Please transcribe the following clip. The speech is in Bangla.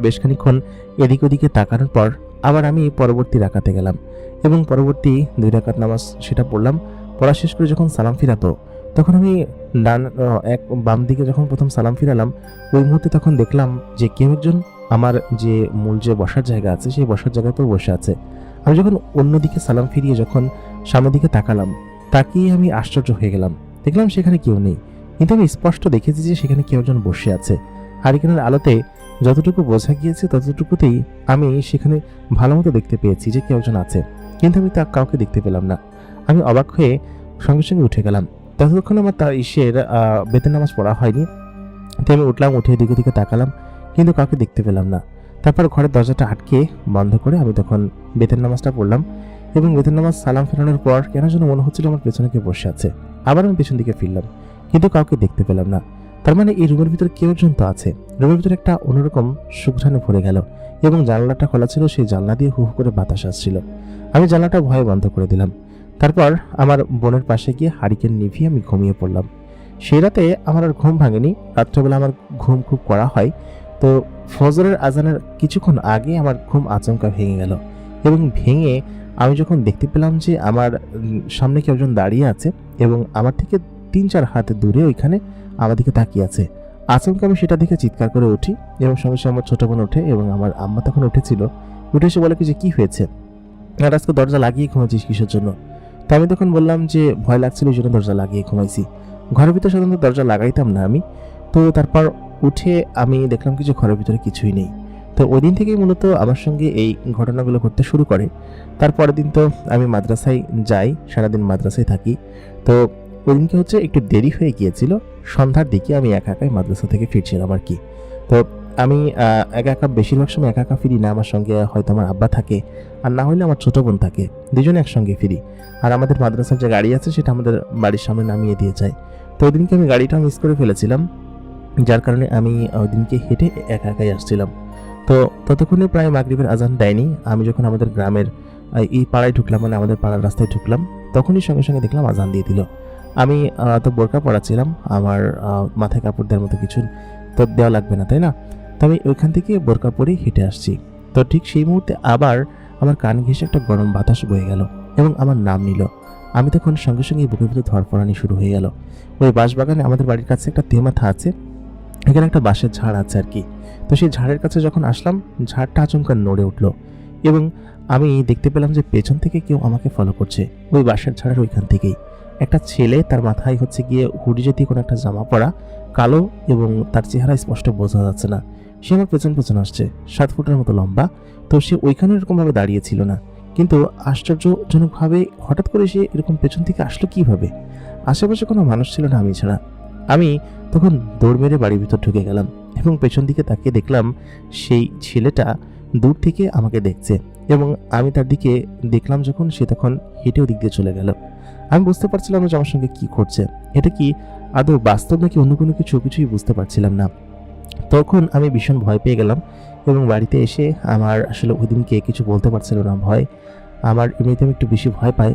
বেশ খানিক্ষণ এদিক ওদিকে তাকানোর পর আবার আমি পরবর্তী রাকাতে গেলাম এবং পরবর্তী দুই রাকাত নামাজ সেটা পড়লাম। পড়া শেষ করে যখন সালাম ফিরাতো, তখন আমি ডান এক বাম দিকে যখন প্রথম সালাম ফিরালাম, ওই মুহূর্তে তখন দেখলাম যে কেউ একজন আমার যে মূল যে বসার জায়গা আছে, সেই বসার জায়গার পর বসে আছে। আমি যখন অন্যদিকে সালাম ফিরিয়ে যখন সামনের দিকে তাকালাম, তাকিয়ে আমি আশ্চর্য হয়ে গেলাম। দেখলাম সেখানে কেউ নেই। কিন্তু আমি স্পষ্ট দেখেছি যে সেখানে কেউ একজন বসে আছে। হারিকেনের আলোতে যতটুকু বোঝা গিয়েছে ততটুকুতেই আমি সেখানে ভালো মতো দেখতে পেয়েছি যে কেউ একজন আছে। কিন্তু আমি তা কাউকে দেখতে পেলাম না। আমি অবাক হয়ে সঙ্গে সঙ্গে উঠে গেলাম। ততক্ষণ আমার তার আহ, বেতের নামাজ পড়া হয়নি। তো আমি উঠলাম উঠে দিকে দিকে তাকালাম কিন্তু কাউকে দেখতে পেলাম না। তারপর ঘরের দরজাটা আটকে বন্ধ করে আমি তখন বেতের নামাজটা পড়লাম এবং বেতন নামাজ সালাম ফেরানোর পর কেন যেন মনে হচ্ছিল আমার পেছনে কেউ বসে আছে। আবার আমি পেছন দিকে ফিরলাম কিন্তু কাউকে দেখতে পেলাম না। তার মানে এই রুমের ভিতরে কেউ একজন তো আছে। রুমের ভিতরে একটা অন্যরকম সুঘ্রাণে ভরে গেল এবং জানলাটা খোলা ছিল, সেই জানলা দিয়ে হু করে বাতাস আসছিল। আমি জানলাটা ভয়ে বন্ধ করে দিলাম। তারপর আমার বোনের পাশে গিয়ে হারিকেন নিভিয়ে আমি ঘুমিয়ে পড়লাম। সেই রাতে আমার আর ঘুম ভাঙেনি। রাত্রেবেলা আমার ঘুম খুব করা হয়। তো ফজরের আজানের কিছুক্ষণ আগে আমার ঘুম আচমকা ভেঙে গেল এবং ভেঙে আমি যখন দেখতে পেলাম যে আমার সামনে কেউ একজন দাঁড়িয়ে আছে এবং আমার থেকে তিন চার হাত দূরে ওইখানে আমার দিকে তাকিয়ে আছে। আচমকা আমি সেটা দেখে চিৎকার করে উঠি এবং সঙ্গে সঙ্গে আমার ছোটো বোন ওঠে এবং আমার আম্মা তখন উঠেছিল। উঠে এসে বলে কি যে, কী হয়েছে? আর আজকে দরজা লাগিয়ে ঘুমাচ্ছিস কিসের জন্য? তো আমি তখন বললাম যে, ভয় লাগছিল ওই জন্য দরজা লাগিয়ে ঘুমাইছি। ঘরের ভিতরে সাধারণত দরজা লাগাইতাম না আমি। তো তারপর উঠে আমি দেখলাম কিছু ঘরের ভিতরে কিছুই নেই। তো ওই দিন থেকেই মূলত আমার সঙ্গে এই ঘটনাগুলো ঘটতে শুরু করে। তারপরের দিন তো আমি মাদ্রাসায় যাই, সারাদিন মাদ্রাসায় থাকি। তো ওই দিনকে হচ্ছে একটু দেরি হয়ে গিয়েছিল। সন্ধ্যার দিকে আমি একা একাই মাদ্রাসা থেকে ফিরছিলাম আর কি। তো আমি একা একা বেশিরভাগ সময় একা একা ফিরি না, আমার সঙ্গে হয়তো আমার আব্বা থাকে আর না হলে আমার ছোটো বোন থাকে। দুজনে একসঙ্গে ফিরি। আর আমাদের মাদ্রাসার যে গাড়ি আছে সেটা আমাদের বাড়ির সামনে নামিয়ে দিয়ে যায়। তো ওই দিনকে আমি গাড়িটা মিস করে ফেলেছিলাম, যার কারণে আমি ওই দিনকে হেঁটে একা একাই আসছিলাম। তো ততক্ষণে প্রায় মাগরিবের আজান দেয়নি। আমি যখন আমাদের গ্রামের এই পাড়ায় ঢুকলাম মানে আমাদের পাড়ার রাস্তায় ঢুকলাম, তখনই সঙ্গে সঙ্গে দেখলাম আজান দিয়ে দিল। আমি তো বোরকা পরা ছিলাম আমার মাথায় কাপড় দেওয়ার মতো কিছু তো দেওয়া লাগবে না, তাই না? তো আমি ওইখান থেকে বোরকা পরেই হেঁটে আসছি। তো ঠিক সেই মুহূর্তে আবার আমার কান ঘেঁষে একটা গরম বাতাস বয়ে গেল এবং আমার নাম নিল। আমি তখন সঙ্গে সঙ্গে বুকের ভিতরে ধরপড়ানি শুরু হয়ে গেল। ওই বাঁশবাগানে আমাদের বাড়ির কাছে একটা তেমাথা আছে, এখানে একটা বাঁশের ঝাড় আছে আর কি। তো সেই ঝাড়ের কাছে যখন আসলাম, ঝাড়টা আচমকা নড়ে উঠল এবং আমি দেখতে পেলাম যে পেছন থেকে কেউ আমাকে ফলো করছে, ওই বাঁশের ঝাড়ের ওইখান থেকেই। একটা ছেলে তার মাথায় হচ্ছে গিয়ে হুডি জাতীয় কোনো একটা জামা পরা, কালো এবং তার চেহারা স্পষ্ট বোঝা যাচ্ছে না। সে আমার পেছন পেছন আসছে, সাত ফুটের মতো লম্বা। তো সে ওইখানে এরকমভাবে দাঁড়িয়ে ছিল না। কিন্তু আশ্চর্যজনকভাবে হঠাৎ করে সে এরকম পেছন থেকে আসলো কীভাবে? আশেপাশে কোনো মানুষ ছিল না আমি ছাড়া। আমি তখন দৌড় মেরে বাড়ির ভিতর ঢুকে গেলাম এবং পেছন দিকে তাকিয়ে দেখলাম সেই ছেলেটা দূর থেকে আমাকে দেখছে এবং আমি তার দিকে দেখলাম যখন সে তখন হেঁটে ওদিক দিয়ে চলে গেল। আমি বুঝতে পারছিলাম না যে আমার সঙ্গে কি করছে এটা কি আদৌ বাস্তব নাকি অন্য কোনো কিছু? কিছুই বুঝতে পারছিলাম না। তখন আমি ভীষণ ভয় পেয়ে গেলাম এবং বাড়িতে এসে আমার আসলে ওই দিনকে কিছু বলতে পারছিল না। ভয়, আমার এমনিতে আমি একটু বেশি ভয় পাই